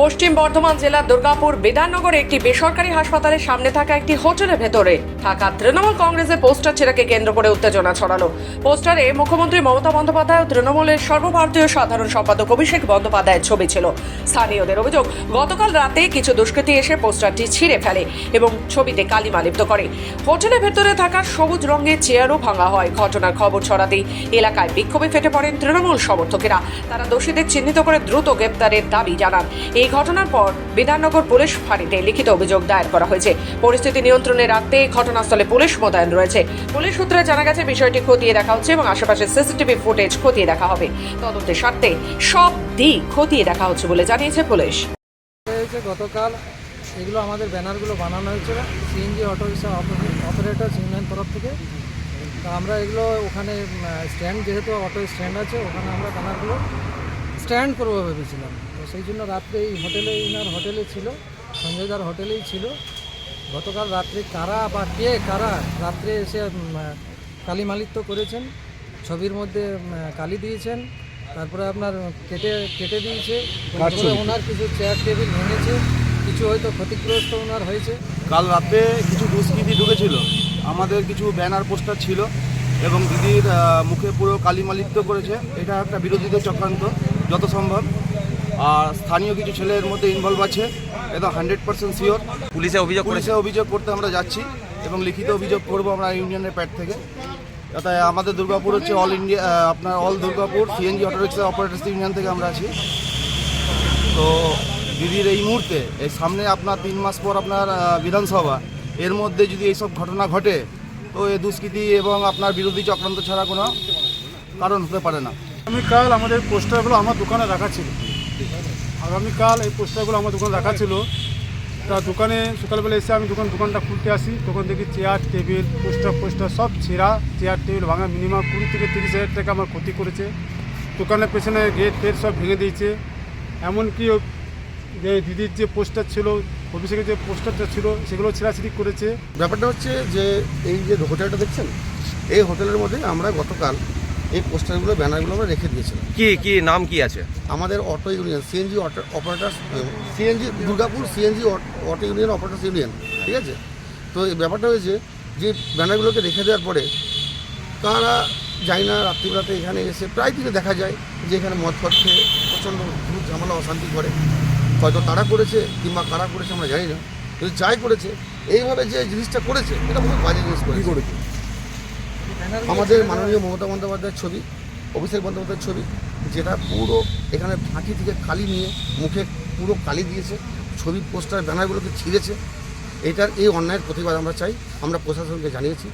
পশ্চিম বর্ধমান জেলার দুর্গাপুর বিধাননগরে একটি বেসরকারি হাসপাতালের সামনে থাকা একটি হোটেলের ভেতরে থাকা তৃণমূল কংগ্রেসের পোস্টার ছেড়াকে কেন্দ্র করে উত্তেজনা ছড়ালো। পোস্টারে মুখ্যমন্ত্রী মমতা বন্দ্যোপাধ্যায় ও তৃণমূলের সর্বভারতীয় সাধারণ সম্পাদক অভিষেক বন্দ্যোপাধ্যায়ের ছবি ছিল। স্থানীয়দের অভিযোগ, গতকাল রাতে কিছু দুষ্কৃতী এসে পোস্টারটি ছিঁড়ে ফেলে এবং ছবিতে কালিমা লিপ্ত করে। হোটেলের ভেতরে থাকা সবুজ রঙের চেয়ারও ভাঙা হয়। ঘটনার খবর ছড়াতেই এলাকায় বিক্ষোভে ফেটে পড়েন তৃণমূল সমর্থকেরা। তারা দোষীদের চিহ্নিত করে দ্রুত গ্রেপ্তারের দাবি জানান। এই ঘটনার পর বিধাননগর পুলিশ ফাঁড়িতে লিখিত অভিযোগ দায়ের করা হয়েছে। পরিস্থিতি নিয়ন্ত্রণে রাখতে ঘটনাস্থলে পুলিশ মোতায়েন রয়েছে। পুলিশ সূত্রে জানা গেছে, বিষয়টি খতিয়ে দেখা হচ্ছে এবং আশেপাশে সিসিটিভি ফুটেজ খতিয়ে দেখা হবে। তদন্তের স্বার্থে সব দিক খতিয়ে দেখা হচ্ছে বলে জানিয়েছে পুলিশ। গতকাল, এগুলো আমাদের ব্যানারগুলো বানানো হয়েছিল CNG auto rickshaw operator union তরফ থেকে। তো আমরা এগুলো ওখানে স্ট্যান্ড যেহেতু অটো স্ট্যান্ড আছে, ওখানে আমরা ব্যানারগুলো স্ট্যান্ড করব ভেবেছিলাম। তো সেই জন্য রাত্রে এই হোটেলে ইনার হোটেলে ছিল সঞ্জয়দার হোটেলেই ছিল। গতকাল রাত্রে কারা বা কে কারা রাত্রে এসে উম, কালী মালিত্য করেছেন ছবির মধ্যে কালি দিয়েছেন তারপরে আপনার কেটে কেটে দিয়েছে তারপরে ওনার কিছু চেয়ার টেবিল ভেঙেছে কিছু হয়তো ক্ষতিগ্রস্ত ওনার হয়েছে। কাল রাতে কিছু দুষ্কৃতী ঢুকেছিল। আমাদের কিছু ব্যানার পোস্টার ছিল এবং দিদির মুখে পুরো কালিমালিপ্ত করেছে। এটা একটা বিরোধীদের চক্রান্ত। যত সম্ভব। আর স্থানীয় কিছু ছেলের মধ্যে ইনভলভ আছে একদম হান্ড্রেড পার্সেন্ট শিওর পুলিশে অভিযোগ পুলিশে অভিযোগ করতে আমরা যাচ্ছি এবং লিখিত অভিযোগ করব আমরা ইউনিয়নের প্যাড থেকে। যাতে আমাদের দুর্গাপুর হচ্ছে অল ইন্ডিয়া আপনার all Durgapur CNG auto rickshaw operators union থেকে আমরা আছি। তো দিদির এই মুহূর্তে এই সামনে আপনার তিন মাস পর আপনার বিধানসভা এর মধ্যে যদি এইসব ঘটনা ঘটে তো এই দুষ্কৃতি এবং আপনার বিরোধী চক্রান্ত ছাড়া কোনো কারণ হতে পারে না। আগামীকাল আমাদের পোস্টারগুলো আমার দোকানে রাখা ছিল। আগামীকাল এই পোস্টারগুলো আমার দোকানে রাখা ছিল। তা দোকানে সকালবেলা এসে আমি দোকান দোকানটা খুলতে আসি। তখন দেখি চেয়ার টেবিল পোস্টার পোস্টার সব ছেঁড়া। চেয়ার টেবিল ভাঙা মিনিমাম কুড়ি থেকে তিরিশ হাজার টাকা আমার ক্ষতি করেছে। দোকানের পেছনে গেট ফেট সব ভেঙে দিয়েছে। এমনকি যে দিদির যে পোস্টার ছিল, অভিষেকের যে পোস্টারটা ছিল, সেগুলো ছেঁড়াছিড়ি করেছে। ব্যাপারটা হচ্ছে যে এই যে হোটেলটা দেখছেন, এই হোটেলের মধ্যে আমরা গতকাল এই পোস্টারগুলো ব্যানারগুলো আমরা রেখে দিয়েছিলাম। কি কি নাম কি আছে? আমাদের auto union CNG auto operators CNG Durgapur CNG auto union operators union ঠিক আছে? তো এই ব্যাপারটা হয়েছে যে ব্যানারগুলোকে রেখে দেওয়ার পরে তারা যাই না রাত্রিবেলাতে এখানে এসে প্রায় দিনে দেখা যায় যে এখানে মদ ফদ খেয়ে প্রচণ্ড ভূত ঝামেলা অশান্তি করে। হয়তো তারা করেছে কিংবা কারা করেছে আমরা জানি না। কিন্তু যাই করেছে এইভাবে যে জিনিসটা করেছে এটা খুব বাজে জিনিস করেছে? আমাদের মাননীয় মমতা বন্দ্যোপাধ্যায়ের ছবি, অভিষেক বন্দ্যোপাধ্যায়ের ছবি, যেটা পুরো এখানে ফাঁকি থেকে কালি নিয়ে মুখে পুরো কালি দিয়েছে, ছবি, পোস্টার, ব্যানারগুলোকে ছিঁড়েছে। এটার এই অন্যায়ের প্রতিবাদ আমরা চাই, আমরা প্রশাসনকে জানিয়েছি।